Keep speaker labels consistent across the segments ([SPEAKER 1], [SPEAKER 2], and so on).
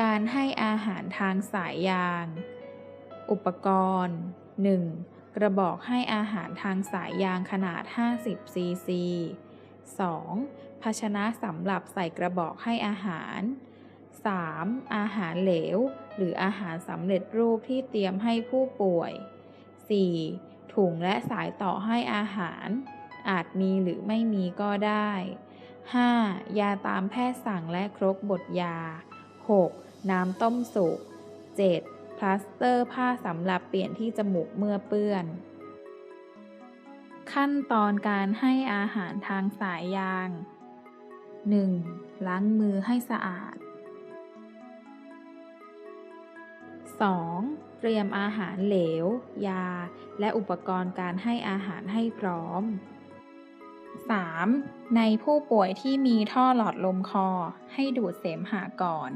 [SPEAKER 1] การให้อาหารทางสายยาง อุปกรณ์ 1. กระบอกให้อาหารทางสายยางขนาด 50 ซีซี 2. ภาชนะสำหรับใส่กระบอกให้อาหาร 3. อาหารเหลว หรืออาหารสำเร็จรูปที่เตรียมให้ผู้ป่วย 4. ถุงและสายต่อให้อาหาร อาจมีหรือไม่มีก็ได้ 5. ยาตามแพทย์สั่งและครบบทยา 6. น้ำต้มสุก 7. พลาสเตอร์ผ้าสำหรับเปลี่ยนที่จมูกเมื่อเปื้อน ขั้นตอนการให้อาหารทางสายยาง 1. ล้างมือให้สะอาด 2. เตรียมอาหารเหลว ยา และอุปกรณ์การให้อาหารให้พร้อม 3. ในผู้ป่วยที่มีท่อหลอดลมคอ ให้ดูดเสมหะก่อน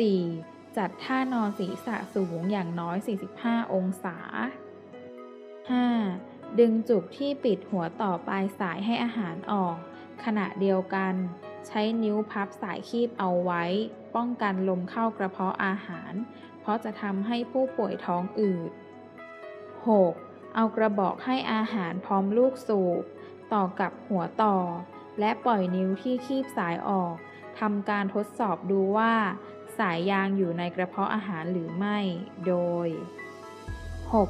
[SPEAKER 1] 4. จัดท่านอนศีรษะสูงอย่างน้อย 45 องศา 5. ดึงจุกที่ปิดหัวต่อปลายสายให้อาหารออก ขณะเดียวกัน ใช้นิ้วพับสายคีบเอาไว้ ป้องกันลมเข้ากระเพาะอาหาร เพราะจะทำให้ผู้ป่วยท้องอืด 6. เอากระบอกให้อาหารพร้อมลูกสูบ ต่อกับหัวต่อ และปล่อยนิ้วที่คีบสายออกทำการทดสอบดูว่า สายยางอยู่ในกระเพาะอาหารหรือไม่ โดย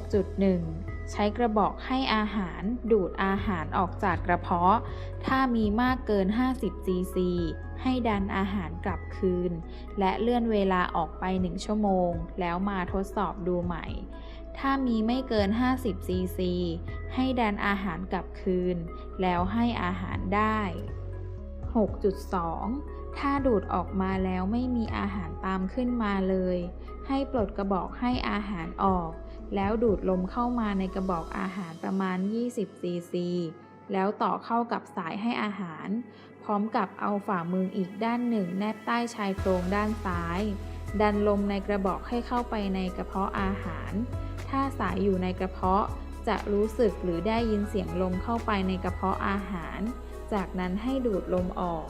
[SPEAKER 1] 6.1 ใช้กระบอกให้อาหารดูดอาหารออกจากกระเพาะ ถ้ามีมากเกิน 50ซีซีให้ดันอาหารกลับคืน และเลื่อนเวลาออกไป 1 ชั่วโมง แล้วมาทดสอบดูใหม่ ถ้ามีไม่เกิน 50 ซีซี ให้ดันอาหารกลับคืน แล้วให้อาหารได้ 6.2 ถ้าดูดออกมาแล้วไม่มีอาหารตามขึ้นมาเลย ให้ปลดกระบอกให้อาหารออก แล้วดูดลมเข้ามาในกระบอกอาหารประมาณ 20 ซีซี แล้วต่อเข้ากับสายให้อาหาร พร้อมกับเอาฝ่ามืออีกด้านหนึ่ง แนบใต้ชายโครงด้านซ้ายดันลมในกระบอกให้เข้าไปในกระเพาะอาหาร ถ้าสายอยู่ในกระเพาะ จะรู้สึกหรือได้ยินเสียงลมเข้าไปในกระเพาะอาหาร จากนั้นให้ดูดลมออก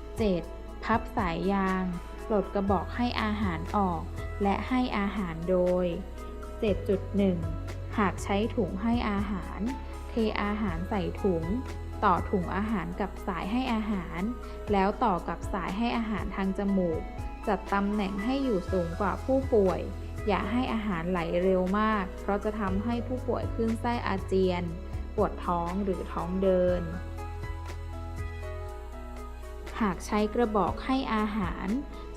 [SPEAKER 1] 7. พับสายยาง ปลดกระบอกให้อาหารออก และให้อาหารโดย 7.1 หากใช้ถุงให้อาหาร เทอาหารใส่ถุง ต่อถุงอาหารกับสายให้อาหาร แล้วต่อกับสายให้อาหารทางจมูก จัดตำแหน่งให้อยู่สูงกว่าผู้ป่วย อย่าให้อาหารไหลเร็วมาก เพราะจะทำให้ผู้ป่วยขึ้นไส้อาเจียน ปวดท้องหรือท้องเดิน หากใช้กระบอกให้อาหาร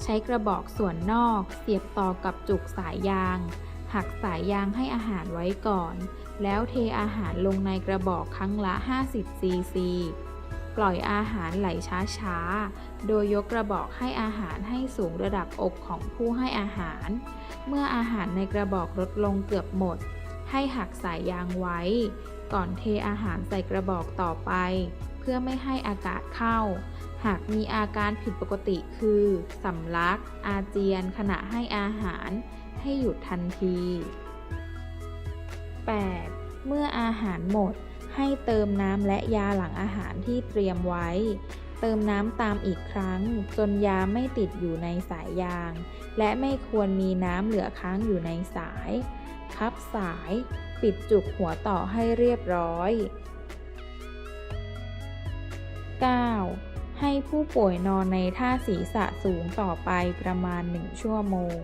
[SPEAKER 1] ใช้กระบอกส่วนนอกเสียบต่อกับจุกสายยาง หักสายยางให้อาหารไว้ก่อน แล้วเทอาหารลงในกระบอกครั้งละ 50 ซีซี ปล่อยอาหารไหลช้าๆ โดยยกกระบอกให้อาหารให้สูงระดับอกของผู้ให้อาหาร เมื่ออาหารในกระบอกลดลงเกือบหมด ให้หักสายยางไว้ ก่อนเทอาหารใส่กระบอกต่อไป เพื่อไม่ให้อากาศเข้า หากมีอาการผิดปกติคือสำลัก อาเจียนขณะให้อาหาร ให้หยุดทันที 8. เมื่ออาหารหมด ให้เติมน้ำและยาหลังอาหารที่เตรียมไว้ เติมน้ำตามอีกครั้ง จนยาไม่ติดอยู่ในสายยาง และไม่ควรมีน้ำเหลือค้างอยู่ในสายพับสาย ปิดจุกหัวต่อให้เรียบร้อย 9. ให้ผู้ป่วยนอนในท่าศีรษะสูงต่อไปประมาณ 1 ชั่วโมง